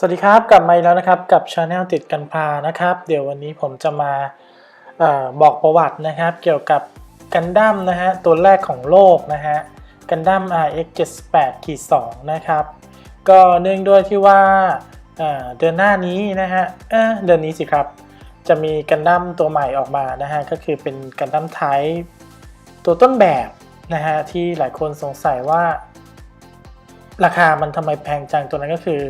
สวัสดีครับ กลับมาอีกแล้วนะครับกับช anel ติดกันพานะครับ เดี๋ยววันนี้ผมจะมาออบอกประวัตินะครับ เกี่ยวกับกันดั้มนะฮะตัวแรกของโลกนะฮะกันดั้ม RX 78 2นะครับ ก็เนื่องด้วยที่ว่าเเดือนหน้านี้นะฮะเเดือนนี้สิครับ จะมีกันดั้มตัวใหม่ออกมานะฮะก็คือเป็นกันดั้มไทป์ตัวต้นแบบนะฮะที่หลายคนสงสัยว่า ราคามันทำไมแพงจังตัวนั้นก็คือ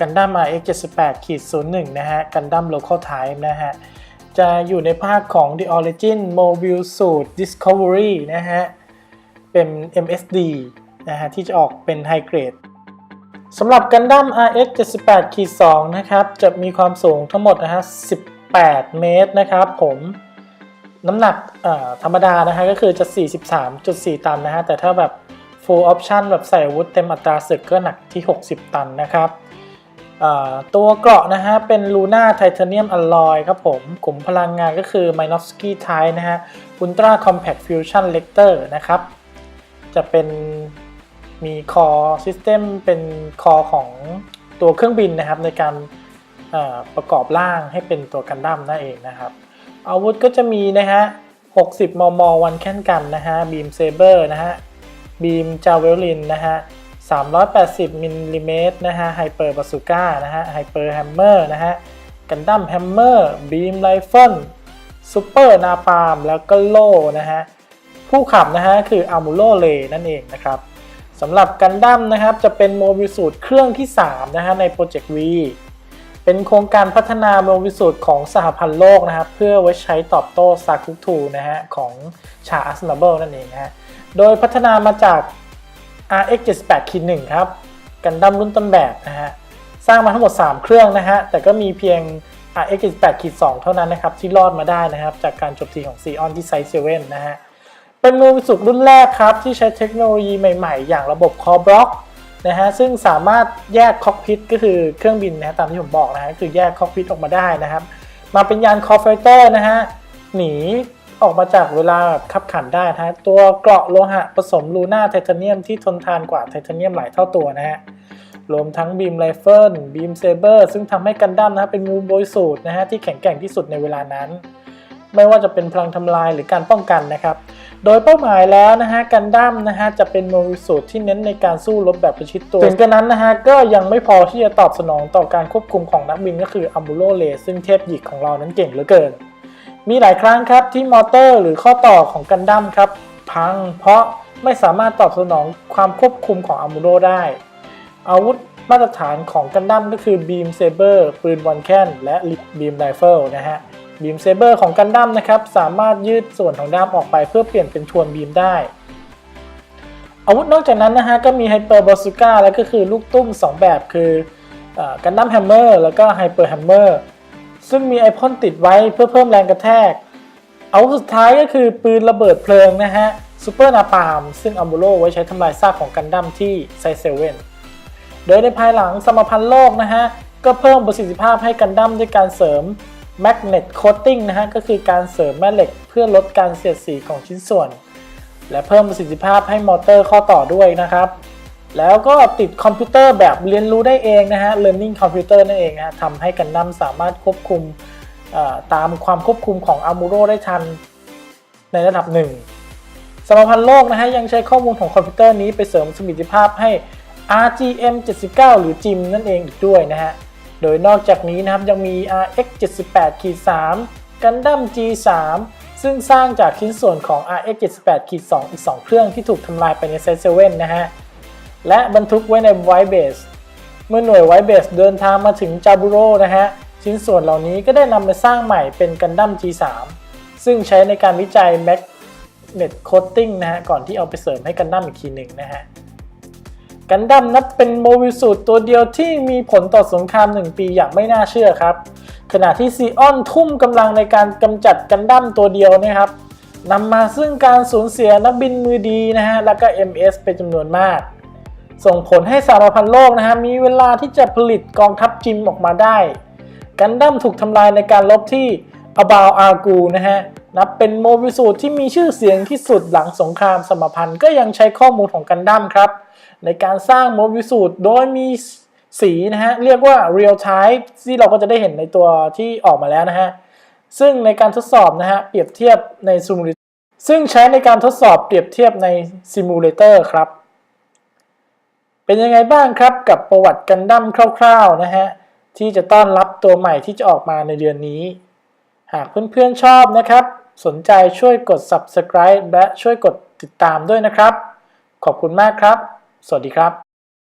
กันดั้ม RX 78ขีด01นะฮะกันดั้ม local type นะฮะ จะอยู่ในภาคของ The Origin Mobile Suit Discovery นะฮะ เป็น MSD นะฮะ ที่จะออกเป็น High Grade สำหรับกันดั้ม RX 78ขีด2นะครับ จะมีความสูงทั้งหมดนะฮะ 18 เมตรนะครับผมน้ำหนักธรรมดานะฮะก็คือจะ 43.4 ตันนะฮะ แต่ถ้าแบบ full option แบบใส่อาวุธเต็มอัตราศึกก็หนักที่ 60 ตันนะครับ ตัวเกราะนะฮะ เป็นลูน่าไทเทเนียมอลลอยครับผมกลุ่มพลังงานก็คือ m i n o v s k y Type นะฮะ Ultra Compact Fusion Lector นะครับ จะเป็นมีคอ System เป็นคอของตัวเครื่องบินนะครับ ในการประกอบร่างให้เป็นตัวกันดั้มนั่นเองนะครับ อาวุธก็จะมีนะฮะ 60 มม วันแค่นกันนะฮะ บีมเซเบอร์นะฮะ บีมจาเวลินนะฮะ 380มิลลิเมตรนะฮะไฮเปอร์บาซูก้านะฮะไฮเปอร์แฮมเมอร์นะฮะกันดั้มแฮมเมอร์บีมไรเฟิลซูเปอร์นาปามแล้วก็โล่นะฮะผู้ขับนะฮะคืออามูโ l เลนั่นเองนะครับสำหรับกันดั้มนะครับจะเป็นโมบิสูตรเครื่องที่ 3 นะฮะในโปรเจกต์ V เป็นโครงการพัฒนาโมบิสูตรของสหพันธ์โลกนะครับเพื่อไว้ใช้ตอบโต้ซาคุทูนะฮะของชาอัสนาเบิลนั่นเองนะฮะโดยพัฒนามาจาก RX 78คิ1ครับ กันดั้มรุ่นต้นแบบนะฮะ สร้างมาทั้งหมด 3 เครื่องนะฮะ แต่ก็มีเพียง RX 78คิ2เท่านั้นนะครับ ที่รอดมาได้นะครับ จากการจบทีของ Xeon ที่ไซส์7นะฮะ เป็นมือสุทธ์รุ่นแรกครับ ที่ใช้เทคโนโลยีใหม่ๆ อย่างระบบ Core Block นะฮะ ซึ่งสามารถแยกคอกพิทก็คือเครื่องบินนะฮะตามที่ผมบอกนะฮะคือแยกคอกพิทออกมาได้นะครับ มาเป็นยานคอร์ไฟเตอร์นะฮะหนี ออกมาจากเวลาขับขันได้นะฮะตัวเกราะโลหะผสมลูน่าไทเทเนียมที่ทนทานกว่าไทเทเนียมหลายเท่าตัวนะฮะรวมทั้งบีมไรเฟิลบีมเซเบอร์ซึ่งทำให้กันดั้มนะฮะเป็นมือบริสูตรนะฮะที่แข็งแกร่งที่สุดในเวลานั้น ไม่ว่าจะเป็นพลังทำลายหรือการป้องกันนะครับโดยเป้าหมายแล้วนะฮะกันดั้มนะฮะจะเป็นโมบิสูตรที่เน้นในการสู้รบแบบประชิดตัวถึงกระนั้นนะฮะก็ยังไม่พอที่จะตอบสนองต่อการควบคุมของนักบินก็คืออัมบูโ l เลซึ่งเทพหยิกของเรานั้นเก่งเหลือเกิน มีหลายครั้งครับที่มอเตอร์ หรือข้อต่อของกันดั้มครับ พังเพราะไม่สามารถตอบสนองความควบคุมของอัมูโ l ได้ อาวุธมาตรฐานของกันดั้มก็คือบีมเซเบอร์ปืนวันแคนและบีมไรเฟิลนะฮะบีมเซเบอร์ของกันดั้มนะครับสามารถยืดส่วนของด้ามออกไปเพื่อเปลี่ยนเป็นทวนบีมได้ อาวุธนอกจากนั้นนะฮะก็มีไฮเปอร์บอสุก้าแล้วก็คือลูกตุ้ม 2 แบบคือกันดั้มแฮมเมอร์แล้วก็ไฮเปอร์แฮมเมอร์ ซึ่งมีไอพ่นติดไว้เพื่อเพิ่มแรงกระแทกอาวุธสุดท้ายก็คือปืนระเบิดเพลิงนะฮะซูเปอร์นาปามซึ่งอัมบูโ l ไว้ใช้ทำลายซากของกันดั้มที่ไซเซเว่นโดยในภายหลังสมพันธ์โลกนะฮะ ก็เพิ่มประสิทธิภาพให้กันดั้มด้วยการเสริม Magnet Coating นะฮะ ก็คือการเสริมแม่เหล็กเพื่อลดการเสียดสีของชิ้นส่วน และเพิ่มประสิทธิภาพให้มอเตอร์ข้อต่อด้วยนะครับ แล้วก็ติดคอมพิวเตอร์แบบเรียนรู้ได้เองนะฮะ Learning Computer นั่นเองนะฮะทำให้กันดัมสามารถควบคุมตามความควบคุมของ Amuro ได้ทันในระดับหนึ่งสมพันธ์โลกนะฮะยังใช้ข้อมูลของคอมพิวเตอร์นี้ไปเสริมสมรรถภาพให้ RGM 79หรือ JIM นั่นเองอีกด้วยนะฮะ โดยนอกจากนี้นะครับยังมี RX 78 3 Gundam G3 ซึ่งสร้างจากชิ้นส่วนของ RX 78 2อีก 2 เครื่องที่ถูกทำลายไปในเซตเซเว่นนะฮะ และบรรทุกไว้ในไวเบส เมื่อหน่วยไวเบสเดินทางมาถึงจาบูโรนะฮะ ชิ้นส่วนเหล่านี้ก็ได้นำมาสร้างใหม่เป็น Gundam G3 ซึ่งใช้ในการวิจัย Magnet Coating นะฮะ ก่อนที่เอาไปเสริมให้กันดั้มอีกทีหนึ่งนะฮะ กันดั้มนับเป็นโมบิสูตรตัวเดียวที่มีผลต่อสงคราม 1 ปีอย่างไม่น่าเชื่อครับ ขณะที่ซีออนทุ่มกำลังในการกำจัดกันดั้มตัวเดียวนะครับนำมาซึ่งการสูญเสียนักบินมือดีนะฮะ แล้วก็ MS เป็นจำนวนมาก ส่งผลให้สารพันโลกนะฮะมีเวลาที่จะผลิตกองทัพจิมออกมาได้ กันดั้มถูกทำลายในการลบที่อาบาวอากูนะฮะนับเป็นโมบิสูตรที่มีชื่อเสียงที่สุดหลังสงครามสมพันธ์ก็ยังใช้ข้อมูลของกันดั้มครับ ในการสร้างโมบิสูตรโดยมีสีนะฮะเรียกว่า real type ที่เราก็จะได้เห็นในตัวที่ออกมาแล้วนะฮะซึ่งในการทดสอบนะฮะเปรียบเทียบใน simulator ซึ่งใช้ในการทดสอบเปรียบเทียบใน simulator ครับ เป็นยังไงบ้างครับกับประวัติกันดั้มคร่าวๆนะฮะที่จะต้อนรับตัวใหม่ที่จะออกมาในเดือนนี้ หากเพื่อนๆชอบนะครับ สนใจช่วยกด subscribe และช่วยกดติดตามด้วยนะครับ ขอบคุณมากครับ สวัสดีครับ